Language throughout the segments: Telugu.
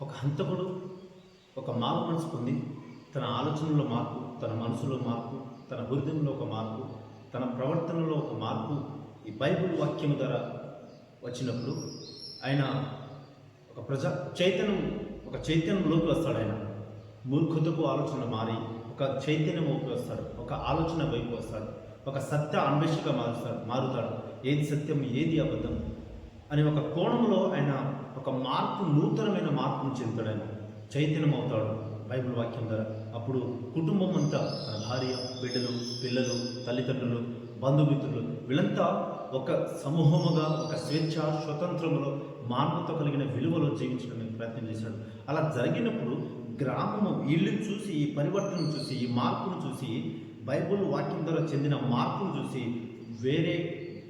ఒక హంతకుడు ఒక మారు మనసు పొంది తన ఆలోచనలో మార్పు తన మనసులో మార్పు తన హృదయంలో ఒక మార్పు తన ప్రవర్తనలో ఒక మార్పు ఈ బైబిల్ వాక్యం ద్వారా వచ్చినప్పుడు ఆయన ఒక ప్రజా చైతన్యం ఒక చైతన్యంలోకి వస్తాడు ఆయన. మూర్ఖతకు ఆలోచన మారి ఒక చైతన్యంలోకి వస్తాడు. ఒక ఆలోచన వైపు వస్తాడు. ఒక సత్య అన్వేషగా మారుస్తాడు మారుతాడు. ఏది సత్యం ఏది అబద్ధం అనే ఒక కోణంలో ఆయన ఒక మార్పు నూతనమైన మార్పును చెందుతాడు చైతన్యం అవుతాడు బైబిల్ వాక్యం ద్వారా అప్పుడు కుటుంబం అంతా తన భార్య బిడ్డలు పిల్లలు తల్లిదండ్రులు బంధుమిత్రులు వీళ్ళంతా ఒక సమూహముగా ఒక స్వేచ్ఛ స్వతంత్రములో మార్పుతో కలిగిన విలువలో జీవించడానికి ప్రయత్నం చేశాడు. అలా జరిగినప్పుడు గ్రామము వీళ్ళని చూసి ఈ పరివర్తన చూసి ఈ మార్పును చూసి బైబిల్ వాక్యం ద్వారా చెందిన మార్పును చూసి వేరే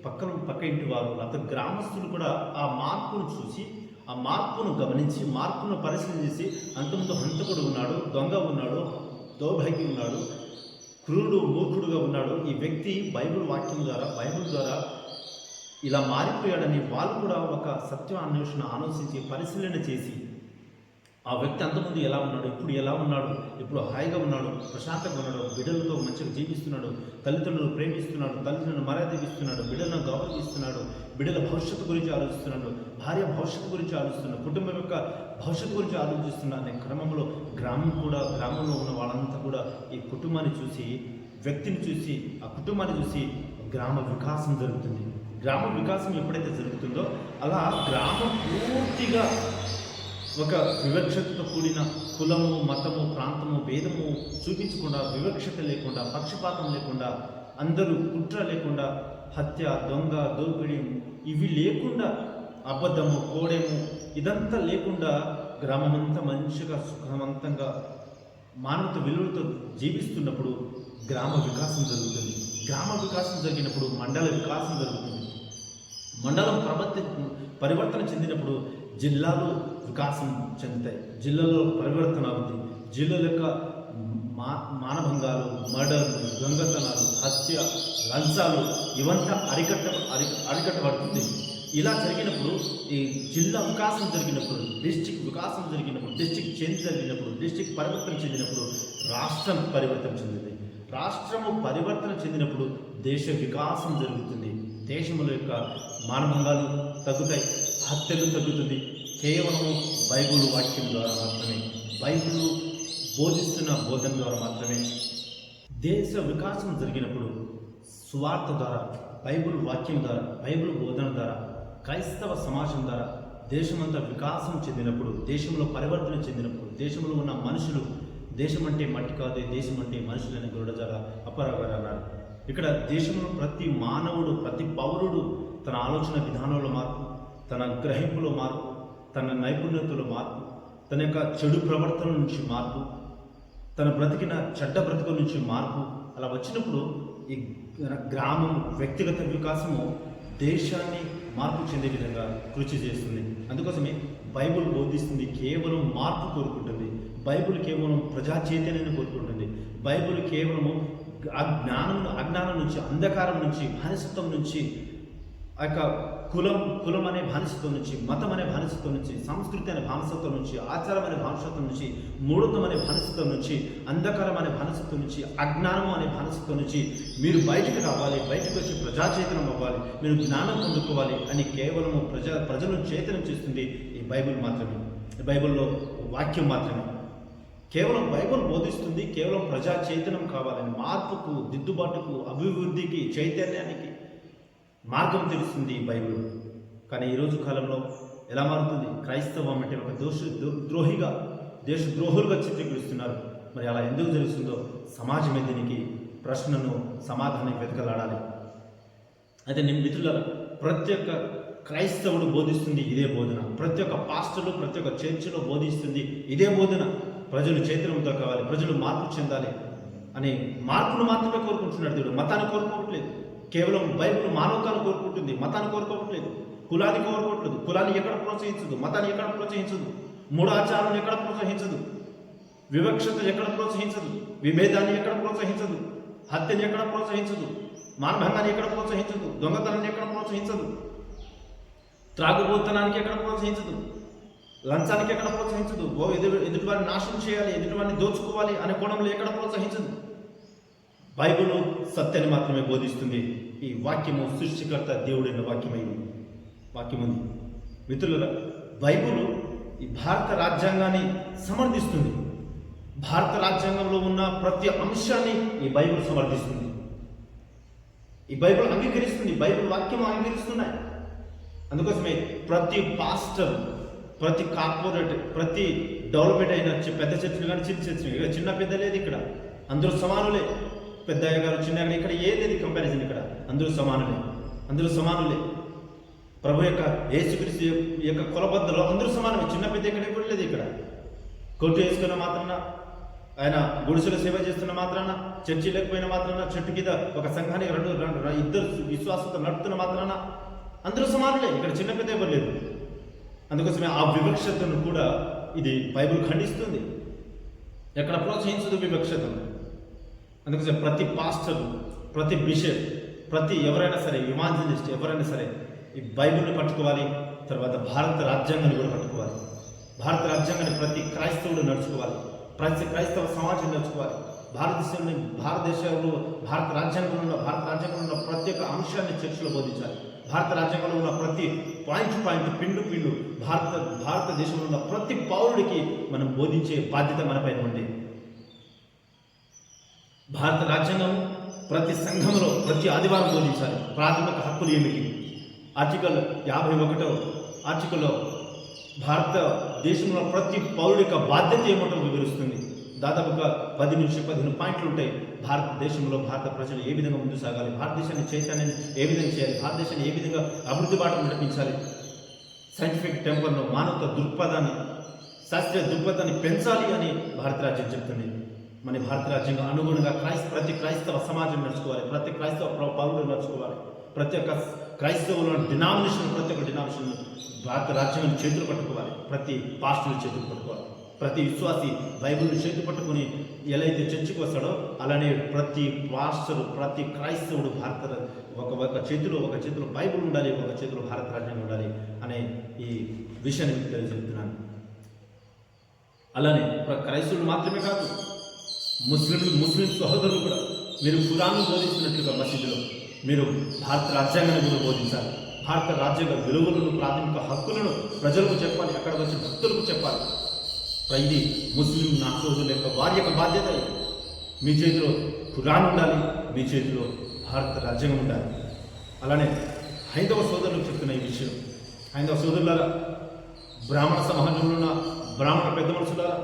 పక్కన పక్క ఇంటి వారు లేకపోతే గ్రామస్తులు కూడా ఆ మార్పును చూసి ఆ మార్పును గమనించి మార్పును పరిశీలన చేసి హంతకుడు ఉన్నాడు దొంగ ఉన్నాడు దౌర్భాగ్యం ఉన్నాడు క్రూరుడు మూర్ఖుడుగా ఉన్నాడు. ఈ వ్యక్తి బైబిల్ వాక్యం ద్వారా బైబిల్ ద్వారా ఇలా మారిపోయాడని వాళ్ళు కూడా ఒక సత్య అన్వేషణ ఆలోచించి పరిశీలన చేసి ఆ వ్యక్తి అంతకుముందు ఎలా ఉన్నాడు ఇప్పుడు ఎలా ఉన్నాడు ఇప్పుడు హాయిగా ఉన్నాడు ప్రశాంతంగా ఉన్నాడు బిడ్డలతో మంచిగా జీవిస్తున్నాడు తల్లిదండ్రులు ప్రేమిస్తున్నాడు తల్లిదండ్రులను మర్యాద ఇస్తున్నాడు బిడ్డలను గౌరవిస్తున్నాడు బిడ్డల భవిష్యత్తు గురించి ఆలోచిస్తున్నాడు భార్య భవిష్యత్తు గురించి ఆలోచిస్తున్నాడు కుటుంబం యొక్క భవిష్యత్తు గురించి ఆలోచిస్తున్నాడు అనే క్రమంలో గ్రామం కూడా గ్రామంలో ఉన్న వాళ్ళంతా కూడా ఈ కుటుంబాన్ని చూసి వ్యక్తిని చూసి ఆ కుటుంబాన్ని చూసి గ్రామ వికాసం జరుగుతుంది. గ్రామ వికాసం ఎప్పుడైతే జరుగుతుందో అలా గ్రామం పూర్తిగా ఒక వివక్షతతో కూడిన కులము మతము ప్రాంతము భేదము చూపించకుండా వివక్షత లేకుండా పక్షపాతం లేకుండా అందరూ కుట్ర లేకుండా హత్య దొంగ దోపిడీ ఇవి లేకుండా అబద్ధము కోడెము ఇదంతా లేకుండా గ్రామమంతా మంచిగా సుఖవంతంగా మానవత విలువలతో జీవిస్తున్నప్పుడు గ్రామ వికాసం జరుగుతుంది. గ్రామ వికాసం జరిగినప్పుడు మండల వికాసం జరుగుతుంది. మండలం ప్రవర్తి పరివర్తన చెందినప్పుడు జిల్లాలు వికాసం చెందుతాయి. జిల్లాలో పరివర్తన అవుతుంది జిల్లాల యొక్క మా మానభంగాలు మర్డర్లు దొంగతనాలు హత్య లంచాలు ఇవంతా అరికట్ట అరి అరికట్టబడుతుంది. ఇలా జరిగినప్పుడు ఈ జిల్లా వికాసం జరిగినప్పుడు డిస్టిక్ వికాసం జరిగినప్పుడు డిస్టిక్ చేంజ్ జరిగినప్పుడు డిస్టిక్ పరివర్తన చెందినప్పుడు రాష్ట్రం పరివర్తన చెందింది రాష్ట్రము పరివర్తన చెందినప్పుడు దేశ వికాసం జరుగుతుంది. దేశముల యొక్క మానభంగాలు తగ్గుతాయి. హత్యలు తగ్గుతుంది. కేవలం బైబుల్ వాక్యం ద్వారా మాత్రమే. బైబుల్ బోధిస్తున్న బోధన ద్వారా మాత్రమే. దేశ వికాసం జరిగినప్పుడు స్వార్థ ద్వారా బైబిల్ వాక్యం ద్వారా బైబిల్ బోధన ద్వారా క్రైస్తవ సమాజం ద్వారా దేశమంతా వికాసం చెందినప్పుడు దేశంలో పరివర్తన చెందినప్పుడు దేశంలో ఉన్న మనుషులు దేశం అంటే మట్టి కాదు దేశం అంటే మనుషులని గురుడజాల అప్పారావు అన్నారు ఇక్కడ దేశంలో ప్రతి మానవుడు ప్రతి పౌరుడు తన ఆలోచన విధానంలో మార్పు తన గ్రహింపులో మార్పు తన నైపుణ్యతలో మార్పు తన యొక్క చెడు ప్రవర్తన నుంచి మార్పు తన బ్రతికిన చెడ్డ బ్రతుకు నుంచి మార్పు. అలా వచ్చినప్పుడు ఈ గ్రామం వ్యక్తిగత వికాసము దేశాన్ని మార్పు చెందే విధంగా కృషి చేస్తుంది. అందుకోసమే బైబుల్ బోధిస్తుంది కేవలం మార్పు కోరుకుంటుంది. బైబుల్ కేవలం ప్రజా చైతన్యాన్ని కోరుకుంటుంది. బైబుల్ కేవలము అజ్ఞానం అజ్ఞానం నుంచి అంధకారం నుంచి బానిసత్వం నుంచి ఆ యొక్క కులం కులం అనే బానిసత్వం నుంచి మతం అనే బానిసత్వం నుంచి సంస్కృతి అనే బానిసత్వం నుంచి ఆచారం అనే బానిసత్వం నుంచి మూఢత్వం అనే బానిసత్వం నుంచి అంధకారం అనే బానిసత్వం నుంచి అజ్ఞానం అనే భానిసతో నుంచి మీరు బయటకు రావాలి బయటకు వచ్చి ప్రజాచైతన్యం అవ్వాలి మీరు జ్ఞానం పొందుకోవాలి అని కేవలము ప్రజా ప్రజలను చైతన్యం చేస్తుంది ఈ బైబిల్ మాత్రమే. ఈ బైబిల్లో వాక్యం మాత్రమే. కేవలం బైబిల్ బోధిస్తుంది కేవలం ప్రజా చైతన్యం కావాలని మార్పుకు దిద్దుబాటుకు అభివృద్ధికి చైతన్యానికి మార్గం తెలుస్తుంది ఈ బైబిల్. కానీ ఈరోజు కాలంలో ఎలా మారుతుంది? క్రైస్తవం అంటే ఒక దోష ద్రోహిగా దేశద్రోహులుగా చిత్రీకరిస్తున్నారు. మరి అలా ఎందుకు జరుగుతుందో సమాజమే దీనికి ప్రశ్నను సమాధానం వెతకలాడాలి. అయితే నేను మిత్రుల ప్రతి ఒక్క క్రైస్తవుడు బోధిస్తుంది ఇదే బోధన. ప్రతి ఒక్క పాస్టర్లు ప్రతి ఒక్క చర్చిలో బోధిస్తుంది ఇదే బోధన. ప్రజలు చైతన్యంతో కావాలి ప్రజలు మార్పు చెందాలి అని మార్పును మాత్రమే కోరుకుంటున్నాడు దేవుడు. మతాన్ని కోరుకోవట్లేదు. కేవలం బైబిల్ మానవతాన్ని కోరుకుంటుంది మతాన్ని కోరుకోవట్లేదు కులాన్ని కోరుకోవట్లేదు కులాన్ని ఎక్కడ ప్రోత్సహించదు మతాన్ని ఎక్కడ ప్రోత్సహించదు మూఢాచారాన్ని ఎక్కడ ప్రోత్సహించదు వివక్షత ఎక్కడ ప్రోత్సహించదు విభేదాన్ని ఎక్కడ ప్రోత్సహించదు హత్యని ఎక్కడ ప్రోత్సహించదు మానభంగాన్ని ఎక్కడ ప్రోత్సహించదు దొంగతనాన్ని ఎక్కడ ప్రోత్సహించదు త్రాగుబోతనానికి ఎక్కడ ప్రోత్సహించదు లంచానికి ఎక్కడ ప్రోత్సహించదు ఓ ఎదుటి ఎదుటివారిని నాశనం చేయాలి ఎదుటివారిని దోచుకోవాలి అనే కోణంలో ఎక్కడ ప్రోత్సహించదు బైబుల్ సత్యాన్ని మాత్రమే బోధిస్తుంది. ఈ వాక్యము సృష్టికర్త దేవుడైన వాక్యమైంది వాక్యం ఉంది. మిత్రుల బైబుల్ ఈ భారత రాజ్యాంగాన్ని సమర్థిస్తుంది. భారత రాజ్యాంగంలో ఉన్న ప్రతి అంశాన్ని ఈ బైబుల్ సమర్థిస్తుంది. ఈ బైబిల్ అంగీకరిస్తుంది. బైబిల్ వాక్యం అంగీకరిస్తున్నాయి. అందుకోసమే ప్రతి పాస్టర్ ప్రతి కార్పొరేట్ ప్రతి డెవలప్మెంట్ అయిన పెద్ద చర్చలు కానీ చిన్న చర్చలు ఇక్కడ చిన్న పెద్ద లేదు ఇక్కడ. అందరూ సమానులే. పెద్ద గారు చిన్న గారు ఇక్కడ ఏ లేదు కంపారిజన్ ఇక్కడ. అందరూ సమానులే. అందరూ సమానులే. ప్రభు యొక్క యేసుక్రీస్తు యొక్క కొలబద్దలో అందరూ సమానమే. చిన్న పెద్ద ఇక్కడ కూడా లేదు ఇక్కడ. కొట్టు వేసుకున్న మాత్రాన ఆయన గుడిసెల సేవ చేస్తున్న మాత్రాన చర్చి లేకపోయిన మాత్రాన చెట్టు కింద ఒక సంఘానికి రెండు రెండు రెండు- ఇద్దరు విశ్వాసంతో నడుపుతున్న మాత్రాన అందరూ సమానులే. ఇక్కడ చిన్న పెద్ద ఎవరు లేదు అందుకోసమే ఆ వివక్షతను కూడా ఇది బైబిల్ ఖండిస్తుంది. ఎక్కడ ప్రోత్సహించదు వివక్షతను. అందుకోసం ప్రతి పాస్టర్ ప్రతి బిషప్ ప్రతి ఎవరైనా సరే ఇమాజినిస్ట్ ఎవరైనా సరే ఈ బైబిల్ని పట్టుకోవాలి తర్వాత భారత రాజ్యాంగాన్ని కూడా పట్టుకోవాలి. భారత రాజ్యాంగాన్ని ప్రతి క్రైస్తవుడు నడుచుకోవాలి. ప్రతి క్రైస్తవ సమాజం నడుచుకోవాలి. భారతదేశంలో భారతదేశంలో భారత రాజ్యాంగంలో ఉన్న భారత రాజ్యాంగంలో ఉన్న ప్రతి ఒక్క అంశాన్ని చర్చలో బోధించాలి. భారత రాజ్యాంగంలో ఉన్న ప్రతి పాయింట్ పాయింట్ పిండు పిండు భారత భారతదేశంలో ఉన్న ప్రతి పౌరుడికి మనం బోధించే బాధ్యత మనపైన ఉంది భారత రాజ్యాంగం ప్రతి సంఘంలో ప్రతి ఆదివారం బోధించాలి. ప్రాథమిక హక్కులు ఏమిటి? ఆర్టికల్ యాభై ఒకటో ఆర్టికల్లో భారతదేశంలో ప్రతి పౌరుడి యొక్క బాధ్యత ఏమిటో వివరిస్తుంది. దాదాపుగా పది నుంచి పదిహేను పాయింట్లు ఉంటాయి. భారతదేశంలో భారత ప్రజలు ఏ విధంగా ముందు సాగాలి? భారతదేశాన్ని చైతన్యాన్ని ఏ విధంగా చేయాలి? భారతదేశాన్ని ఏ విధంగా అభివృద్ధి బాట నడిపించాలి? సైంటిఫిక్ టెంపర్ను మానవత దృక్పథాన్ని శాస్త్రీయ దృక్పథాన్ని పెంచాలి అని భారత రాజ్యం చెప్తుంది. మన భారత రాజ్యాంగం అనుగుణంగా క్రైస్త ప్రతి క్రైస్తవ సమాజం నడుచుకోవాలి. ప్రతి క్రైస్తవ పౌరులు నడుచుకోవాలి. ప్రతి ఒక్క క్రైస్తవుల డినామినేషన్ ప్రతి ఒక్క డినామినేషన్ భారత రాజ్యాంగం చేతులు పట్టుకోవాలి. ప్రతి పాస్టర్ చేతులు పట్టుకోవాలి. ప్రతి విశ్వాసి బైబిల్ని చేతులు పట్టుకుని ఎలా అయితే చర్చికి వస్తాడో అలానే ప్రతి పాస్టర్ ప్రతి క్రైస్తవుడు భారత ఒక ఒక చేతిలో ఒక చేతిలో బైబిల్ ఉండాలి ఒక చేతిలో భారత రాజ్యాంగం ఉండాలి అనే ఈ విషయాన్ని మీకు తెలియజెప్తున్నాను అలానే ప్ర- మాత్రమే కాదు ముస్లింలు ముస్లిం సహోదరులు కూడా మీరు ఖురాన్ను బోధిస్తున్నట్లుగా మసీదులో మీరు భారత రాజ్యాంగాన్ని కూడా బోధించాలి. భారత రాజ్యాంగ విలువలను ప్రాథమిక హక్కులను ప్రజలకు చెప్పాలి అక్కడ వచ్చిన భక్తులకు చెప్పాలి. ఇది ముస్లిం నా సోదరుల యొక్క వారి యొక్క బాధ్యత మీ చేతిలో ఖురాన్ ఉండాలి మీ చేతిలో భారత రాజ్యాంగం ఉండాలి. అలానే హైందవ సోదరులకు చెప్తున్న ఈ విషయం. హైందవ సోదరులారా బ్రాహ్మణ సమాజంలో ఉన్న బ్రాహ్మణ పెద్ద మనుషులారా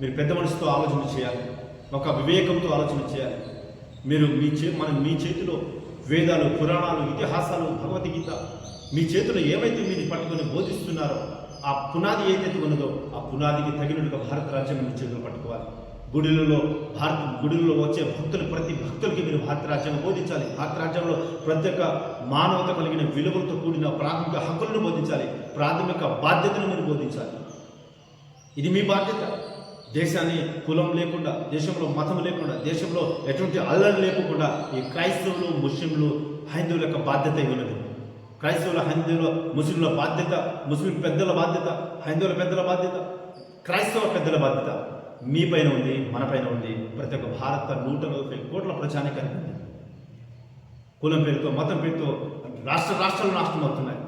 మీరు పెద్ద మనసుతో ఆలోచన చేయాలి. ఒక వివేకంతో ఆలోచన చేయాలి. మీరు మీ చే మన మీ చేతిలో వేదాలు పురాణాలు ఇతిహాసాలు భగవద్గీత మీ చేతిలో ఏమైతే మీరు పట్టుకొని బోధిస్తున్నారో ఆ పునాది ఏదైతే ఉన్నదో ఆ పునాదికి తగినట్టుగా భారత రాజ్యం మీ చేతిలో పట్టుకోవాలి. గుడిలలో భారత గుడిలలో వచ్చే భక్తులు ప్రతి భక్తులకి మీరు భారత రాజ్యాన్ని బోధించాలి. భారత రాజ్యంలో ప్రతి ఒక్క మానవత కలిగిన విలువలతో కూడిన ప్రాథమిక హక్కులను బోధించాలి. ప్రాథమిక బాధ్యతను మీరు బోధించాలి. ఇది మీ బాధ్యత. దేశాన్ని కులం లేకుండా దేశంలో మతం లేకుండా దేశంలో ఎటువంటి అల్లరి లేకుండా ఈ క్రైస్తవులు ముస్లింలు హైందువుల యొక్క బాధ్యత ఉన్నది క్రైస్తవుల హైందువుల ముస్లింల బాధ్యత ముస్లిం పెద్దల బాధ్యత హైందువుల పెద్దల బాధ్యత క్రైస్తవ పెద్దల బాధ్యత మీ పైన ఉంది మన పైన ఉంది. ప్రతి ఒక్క భారత నూట నలభై కోట్ల ప్రజానికి ఉంది. కులం పేరుతో మతం పేరుతో రాష్ట్ర రాష్ట్రాలు నాశనం అవుతున్నాయి.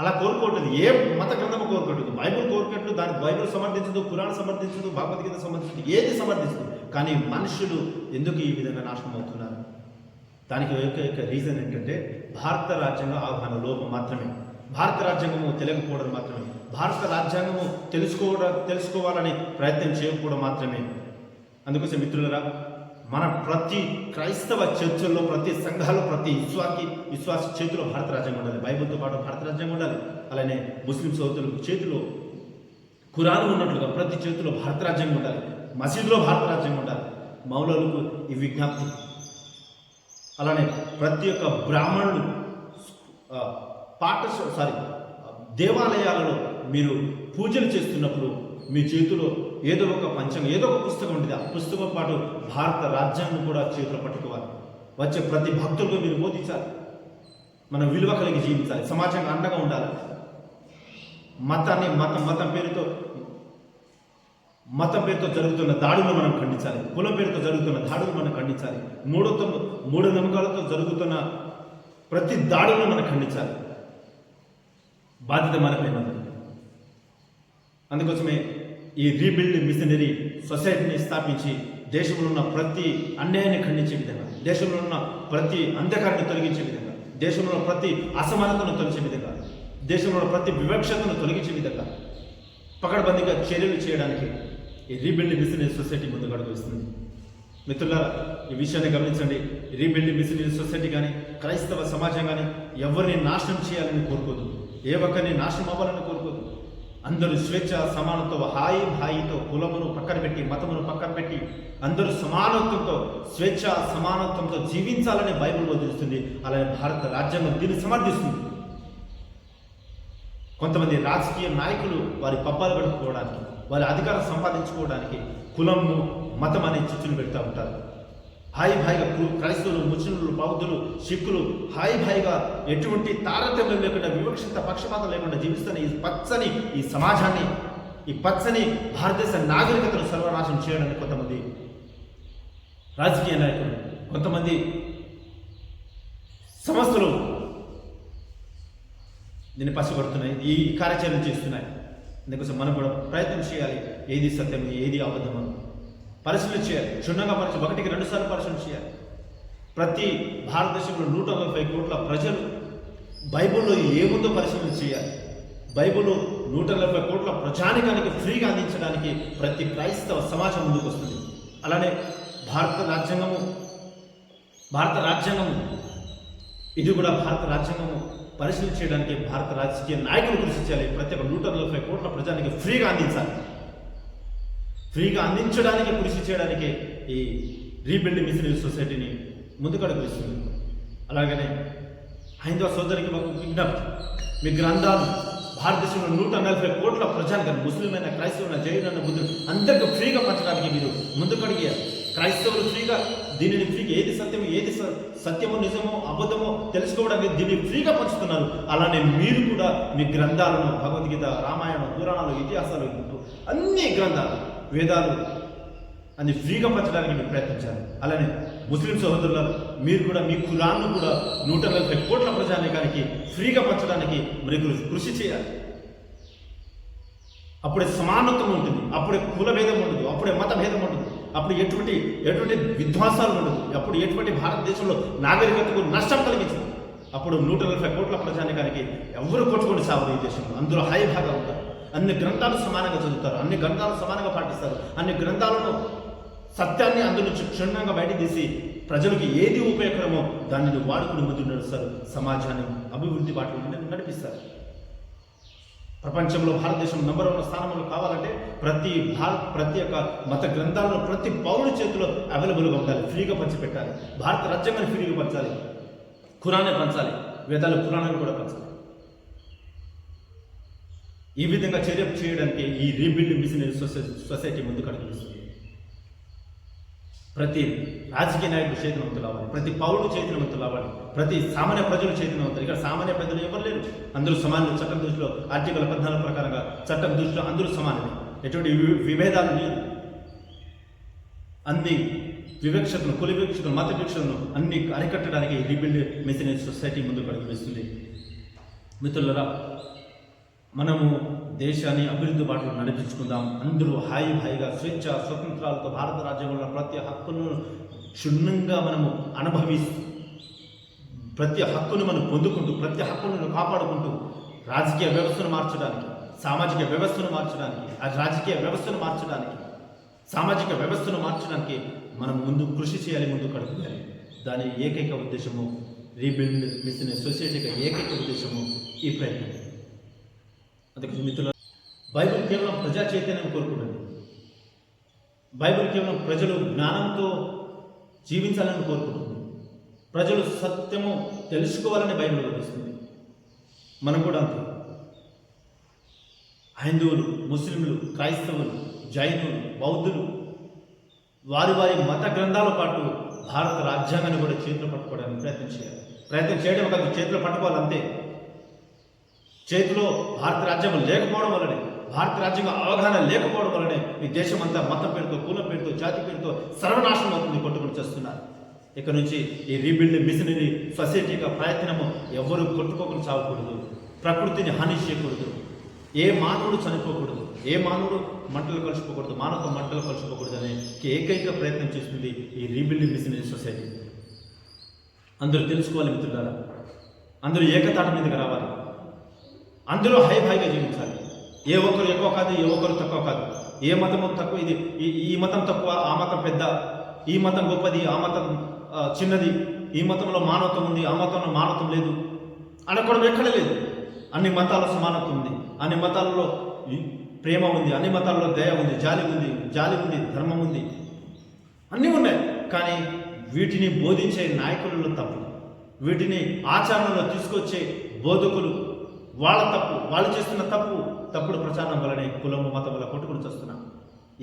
అలా కోరుకోవట్లేదు. ఏ మత గ్రంథము కోరుకోవట్లేదు. బైబుల్ కోరుకోవట్లేదు దానికి బైబుల్ సమర్థించదు పురాణ సమర్థించదు భగవద్గీత సమర్థించదు ఏది సమర్థిస్తుంది కానీ మనుషులు ఎందుకు ఈ విధంగా నాశనం అవుతున్నారు? దానికి ఏకైక రీజన్ ఏంటంటే భారత రాజ్యాంగ ఆహ్వాన లోపం మాత్రమే. భారత రాజ్యాంగము తెలియకపోవడం మాత్రమే. భారత రాజ్యాంగము తెలుసుకోవడం తెలుసుకోవాలని ప్రయత్నం చేయకపోవడం మాత్రమే. అందుకోసం మిత్రులరా మన ప్రతి క్రైస్తవ చర్చల్లో ప్రతి సంఘాలు ప్రతి విశ్వాకి విశ్వాస చేతిలో భారత రాజ్యాంగం ఉండాలి. బైబుల్తో పాటు భారత రాజ్యాంగం ఉండాలి. అలానే ముస్లిం సోదరులకు చేతిలో ఖురాన్ ఉన్నట్లుగా ప్రతి చేతిలో భారత రాజ్యాంగం ఉండాలి. మసీదులో భారత రాజ్యాంగం ఉండాలి. మౌలలకు ఈ విజ్ఞప్తి. అలానే ప్రతి ఒక్క బ్రాహ్మణుడు పాఠశాల సారీ దేవాలయాలలో మీరు పూజలు చేస్తున్నప్పుడు మీ చేతిలో ఏదో ఒక పంచం ఏదో ఒక పుస్తకం ఉంటుంది. ఆ పుస్తకం పాటు భారత రాజ్యాంగం కూడా చేతిలో పట్టుకోవాలి. వచ్చే ప్రతి భక్తులకు మీరు బోధించాలి. మనం విలువ కలిగి జీవించాలి. సమాజంగా అండగా ఉండాలి. మతాన్ని మతం మతం పేరుతో మతం పేరుతో జరుగుతున్న దాడులు మనం ఖండించాలి. కులం పేరుతో జరుగుతున్న దాడులు మనం ఖండించాలి. మూఢత్వ మూఢ నమ్మకాలతో జరుగుతున్న ప్రతి దాడులను మనం ఖండించాలి. బాధ్యత మనపైన అందుకోసమే ఈ రీబిల్డ్ మిషనరీ సొసైటీని స్థాపించి దేశంలో ఉన్న ప్రతి అన్యాయాన్ని ఖండించే విధంగా దేశంలో ఉన్న ప్రతి అంధకారాన్ని తొలగించే విధంగా దేశంలో ఉన్న ప్రతి అసమానతను తొలగించే విధంగా దేశంలో ఉన్న ప్రతి వివక్షతను తొలగించే విధంగా పకడ్బందీగా చర్యలు చేయడానికి ఈ రీబిల్డ్ మిషనరీ సొసైటీ ముందుకు అడుగుస్తుంది మిత్రులారా ఈ విషయాన్ని గమనించండి. రీబిల్డ్ మిషనరీ సొసైటీ కానీ క్రైస్తవ సమాజం కానీ ఎవరిని నాశనం చేయాలని కోరుకోదు. ఏ ఒక్కరిని నాశనం అవ్వాలని కోరుకోదు. అందరూ స్వేచ్ఛ సమానత్వ హాయి హాయితో కులమును పక్కన పెట్టి మతమును పక్కన పెట్టి అందరూ సమానత్వంతో స్వేచ్ఛ సమానత్వంతో జీవించాలని బైబిల్ బోధిస్తుంది. అలాగే భారత రాజ్యాంగం దీన్ని సమర్థిస్తుంది. కొంతమంది రాజకీయ నాయకులు వారి పబ్బాలు గడుపుకోవడానికి వారి అధికారం సంపాదించుకోవడానికి కులము మతం అనే చిచ్చులు పెడతా ఉంటారు. హాయి భాయిగా క్రైస్తవులు ముస్లింలు బౌద్ధులు సిక్కులు హాయిభాయిగా ఎటువంటి తారతమ్యం లేకుండా వివక్షిత పక్షపాతం లేకుండా జీవిస్తున్న ఈ పచ్చని ఈ సమాజాన్ని ఈ పచ్చని భారతదేశ నాగరికతను సర్వనాశనం చేయడానికి కొంతమంది రాజకీయ నాయకులు కొంతమంది సంస్థలు దీన్ని పసిపడుతున్నాయి ఈ కార్యాచరణ చేస్తున్నాయి. అందుకోసం మనం కూడా ప్రయత్నం చేయాలి. ఏది సత్యం ఏది అబద్ధమని పరిశీలన చేయాలి క్షుణ్ణంగా పరిశీలి ఒకటికి రెండు సార్లు పరిశీలన చేయాలి ప్రతి భారతదేశంలో నూట ముప్పై కోట్ల ప్రజలు బైబిల్లో ఏముందో పరిశీలన చేయాలి. బైబిల్ నూట నలభై కోట్ల ప్రజానికానికి ఫ్రీగా అందించడానికి ప్రతి క్రైస్తవ సమాజం ముందుకు వస్తుంది. అలానే భారత రాజ్యాంగము భారత రాజ్యాంగము ఇది కూడా భారత రాజ్యాంగము పరిశీలన చేయడానికి భారత రాజకీయ నాయకులు కృషి చేయాలి. ప్రతి ఒక్క నూట నలభై కోట్ల ప్రజానికి ఫ్రీగా అందించాలి. ఫ్రీగా అందించడానికి కృషి చేయడానికి ఈ రీబిల్డ్ మిషనరీ సొసైటీని ముందుకడుగు వేస్తుంది అలాగనే హైందవ సోదరికి మాకు విజ్ఞప్తి. మీ గ్రంథాలు భారతదేశంలో నూట నలభై కోట్ల ప్రజానికి ముస్లిం క్రైస్తవుల జైన బుద్ధులు అందరికీ ఫ్రీగా పంచడానికి మీరు ముందుకడిగారు క్రైస్తవులు ఫ్రీగా దీనిని ఫ్రీగా ఏది సత్యమో ఏది సత్యమో నిజమో అబద్ధమో తెలుసుకోవడానికి దీన్ని ఫ్రీగా పంచుతున్నారు. అలానే మీరు కూడా మీ గ్రంథాలను భగవద్గీత రామాయణం పురాణాలు ఇతిహాసాలు అన్ని గ్రంథాలు వేదాలు అని ఫ్రీగా పంచడానికి మీరు ప్రయత్నించాలి అలానే ముస్లిం సహోదరులు మీరు కూడా మీ కులాన్ని కూడా నూట నలభై కోట్ల ప్రజానికానికి ఫ్రీగా పంచడానికి మరి కృషి చేయాలి. అప్పుడే సమానత్వం ఉంటుంది అప్పుడే కుల భేదం ఉండదు అప్పుడే మత భేదం ఉండదు అప్పుడు ఎటువంటి ఎటువంటి విధ్వంసాలు ఉండదు అప్పుడు ఎటువంటి భారతదేశంలో నాగరికతకు నష్టం కలిగించింది. అప్పుడు నూట నలభై కోట్ల ప్రజానికానికి ఎవరు కొట్టుకొని సాగు ఈ దేశంలో? అందులో హాయి భాగా ఉంటారు. అన్ని గ్రంథాలు సమానంగా చదువుతారు అన్ని గ్రంథాలు సమానంగా పాటిస్తారు. అన్ని గ్రంథాలను సత్యాన్ని అందు నుంచి క్షుణ్ణంగా బయట తీసి ప్రజలకు ఏది ఉపయోగకరమో దానిని వాడుకుని ముందు నడుస్తారు. సమాజాన్ని అభివృద్ధి వాటిని నడిపిస్తారు. ప్రపంచంలో భారతదేశం నంబర్ వన్ స్థానంలో కావాలంటే ప్రతి భారత్ ప్రతి ఒక్క మత గ్రంథాలను ప్రతి పౌరుడి చేతిలో అవైలబుల్గా ఉండాలి. ఫ్రీగా పంచిపెట్టాలి. భారత రాజ్యాంగాన్ని ఫ్రీగా పంచాలి. ఖురాన్ని పంచాలి. వేదాలు పురాణాన్ని కూడా పంచాలి. ఈ విధంగా చర్య చేయడానికి ఈ రీబిల్డ్ మిషనరీ సొసైటీ సొసైటీ ముందుకు అడుగుతుంది ప్రతి రాజకీయ నాయకుడు చైతన్యవంతులు అవ్వాలి ప్రతి పౌరుడు చైతన్యవంతులు అవ్వాలి ప్రతి సామాన్య ప్రజలు చైతన్యవంతులు ఇక్కడ సామాన్య ప్రజలు ఎవరు లేరు? అందరూ సమానులు. చట్టం దృష్టిలో ఆర్టికల్ పద్నాలుగు ప్రకారంగా చట్టం దృష్టిలో అందరూ సమానమే. ఎటువంటి విభేదాలు లేవు. అన్ని వివక్షతను కుల వివక్షతను మత వివక్షతను అన్ని అరికట్టడానికి రీబిల్డ్ మిషనరీ సొసైటీ ముందుకు అడుగు వేస్తుంది మిత్రులరా మనము దేశాన్ని అభివృద్ధి బాటలో నడిపించుకుందాం. అందరూ హాయి హాయిగా స్వేచ్ఛ స్వతంత్రాలతో భారత రాజ్యంలో ప్రతి హక్కును క్షుణ్ణంగా మనము అనుభవిస్తూ ప్రతి హక్కును మనం పొందుకుంటూ ప్రతి హక్కును కాపాడుకుంటూ రాజకీయ వ్యవస్థను మార్చడానికి సామాజిక వ్యవస్థను మార్చడానికి ఆ రాజకీయ వ్యవస్థను మార్చడానికి సామాజిక వ్యవస్థను మార్చడానికి మనం ముందు కృషి చేయాలి ముందు కడుపుకోవాలి దాని ఏకైక ఉద్దేశము రీబిల్డ్ మిషన్ సొసైటీకి ఏకైక ఉద్దేశము ఈ ప్రయత్నం. అందుకే మిత్రులు బైబిల్ కేవలం ప్రజా చైతన్యం కోరుకుంటుంది. బైబిల్ కేవలం ప్రజలు జ్ఞానంతో జీవించాలని కోరుకుంటుంది. ప్రజలు సత్యము తెలుసుకోవాలని బైబిల్ బోధిస్తుంది. మనం కూడా అంతే. హైందువులు ముస్లింలు క్రైస్తవులు జైనులు బౌద్ధులు వారి వారి మత గ్రంథాల పాటు భారత రాజ్యాంగాన్ని కూడా చేతిలో పట్టుకోవడానికి ప్రయత్నం చేయాలి. ప్రయత్నం చేయడం ఒక చేతిలో పట్టుకోవాలంతే చేతిలో భారత రాజ్యం లేకపోవడం వల్లనే భారత రాజ్యం అవగాహన లేకపోవడం వల్లనే ఈ దేశం అంతా మతం పేరుతో కులం పేరుతో జాతి పేరుతో సర్వనాశనం అవుతుంది కొట్టుకుని చేస్తున్నారు. ఇక నుంచి ఈ రీబిల్డ్ మిషనరీ సొసైటీగా ప్రయత్నము ఎవరు కొట్టుకోకుండా చావకూడదు. ప్రకృతిని హాని చేయకూడదు. ఏ మానవుడు చనిపోకూడదు. ఏ మానవుడు మంటలు కలిసిపోకూడదు మానవ మంటలు కలిసిపోకూడదు అనే ఏకైక ప్రయత్నం చేస్తుంది ఈ రీబిల్డ్ మిషనరీ సొసైటీ. అందరూ తెలుసుకోవాలి మిత్రులారా. అందరూ ఏకతాట మీదకి రావాలి. అందరూ హై హైగా జీవించాలి. ఏ ఒక్కరు ఎక్కువ కాదు ఏ ఒక్కరు తక్కువ కాదు. ఏ మతము తక్కువ ఇది ఈ మతం తక్కువ ఆ మతం పెద్ద. ఈ మతం గొప్పది ఆ మతం చిన్నది. ఈ మతంలో మానవత్వం ఉంది ఆ మతంలో మానవత్వం లేదు. అనకూడదు ఎక్కడ లేదు. అన్ని మతాల సమానత్వం ఉంది. అన్ని మతాలలో ప్రేమ ఉంది అన్ని మతాల్లో దయ ఉంది జాలి ఉంది జాలి ఉంది ధర్మం ఉంది. అన్నీ ఉన్నాయి. కానీ వీటిని బోధించే నాయకులలో తప్పు. వీటిని ఆచరణలో తీసుకొచ్చే బోధకులు వాళ్ళ తప్పు వాళ్ళు చేస్తున్న తప్పు తప్పుడు ప్రచారం వల్లనే కులము మతం వల్ల కొట్టుకుని చేస్తున్నాం.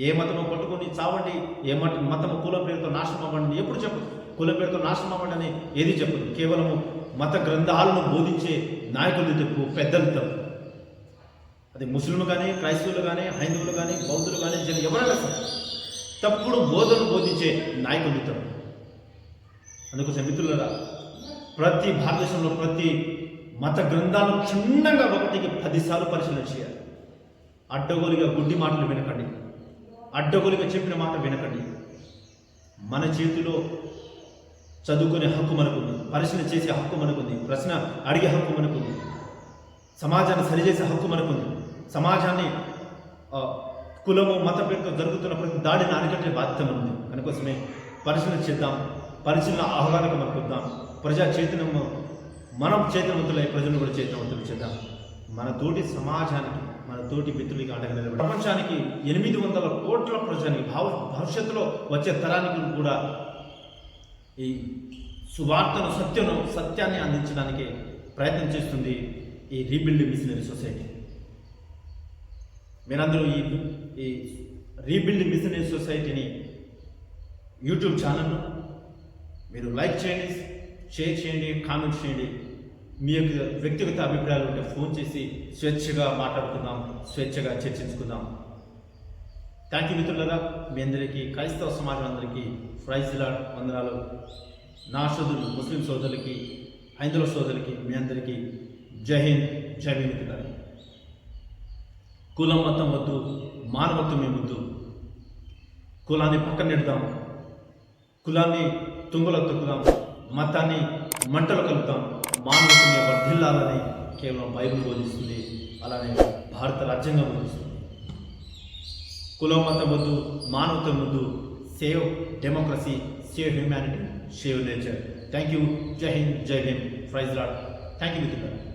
ఏ మతము కొట్టుకొని చావండి ఏ మత మతము కుల పేరుతో నాశనం అవ్వండి ఎప్పుడు చెప్పదు. కుల పేరుతో నాశనం అవ్వండి అని ఏది చెప్పదు. కేవలము మత గ్రంథాలను బోధించే నాయకులు తప్పు పెద్దలు తప్పు. అది ముస్లింలు కానీ క్రైస్తవులు కానీ హైందువులు కానీ బౌద్ధులు కానీ జన ఎవరైనా సరే తప్పుడు బోధనలు బోధించే నాయకులు తప్పు. అందుకోసం మిత్రులరా ప్రతి భారతదేశంలో ప్రతి మత గ్రంథాలు చిన్నగా ఒకటికి పదిసార్లు పరిశీలన చేయాలి. అడ్డగోలుగా గుడ్డి మాటలు వినకండి. అడ్డగోలుగా చెప్పిన మాట వినకండి. మన చేతిలో చదువుకునే హక్కు మనకుంది పరిశీలన చేసే హక్కు మనకుంది ప్రశ్న అడిగే హక్కు మనకుంది సమాజాన్ని సరిచేసే హక్కు మనకుంది సమాజాన్ని కులము మత పేరుతో జరుగుతున్న ప్రతి దాడిని అరికట్టే బాధ్యత మనది కనుకోసమే పరిశీలన చేద్దాం పరిశీలన ఆహ్వానకు మనకు ప్రజా చైతన్యము మనం చైతన్యవంతులై ప్రజలను కూడా చైతన్యవంతులు చేద్దాం. మన తోటి సమాజానికి మన తోటి మిత్రులకి అండగా నిలబడి ప్రపంచానికి ఎనిమిది వందల కోట్ల ప్రజానికి భావ భవిష్యత్తులో వచ్చే తరానికి కూడా ఈ సువార్తను సత్యను సత్యాన్ని అందించడానికి ప్రయత్నం చేస్తుంది ఈ రీబిల్డ్ మిషనరీ సొసైటీ. మీరందరూ ఈ ఈ రీబిల్డ్ మిషనరీ సొసైటీని యూట్యూబ్ ఛానల్ను మీరు లైక్ చేయండి షేర్ చేయండి కామెంట్ చేయండి. మీ యొక్క వ్యక్తిగత అభిప్రాయాలు ఉంటే ఫోన్ చేసి స్వేచ్ఛగా మాట్లాడుకుందాం స్వేచ్ఛగా చర్చించుకుందాం. థ్యాంక్ యూ మిత్రులరా. మీ అందరికీ క్రైస్తవ సమాజం అందరికీ ఫ్రైజ్లా వందనాలు. నా సోదరులు ముస్లిం సోదరులకి హైందవ సోదరులకి మీ అందరికీ జై హింద్ జై మిత్రులారా. కులం మతం వద్దు మానవత్వమే వద్దు. కులాన్ని పక్కన నెడదాం కులాన్ని తుంగలో తొక్కుదాం. మతాన్ని మంటలు కలుపుతాం. మానవత్వమే వర్ధిల్లాలని కేవలం బైబిల్ బోధిస్తుంది. అలానే భారత రాజ్యాంగం బోధిస్తుంది. కులం మతం వద్దు మానవత వద్దు save democracy save humanity save nature. Thank you. Jai Hind Jai Hind praise లాడ్. థ్యాంక్ యూ మిత్రులారా.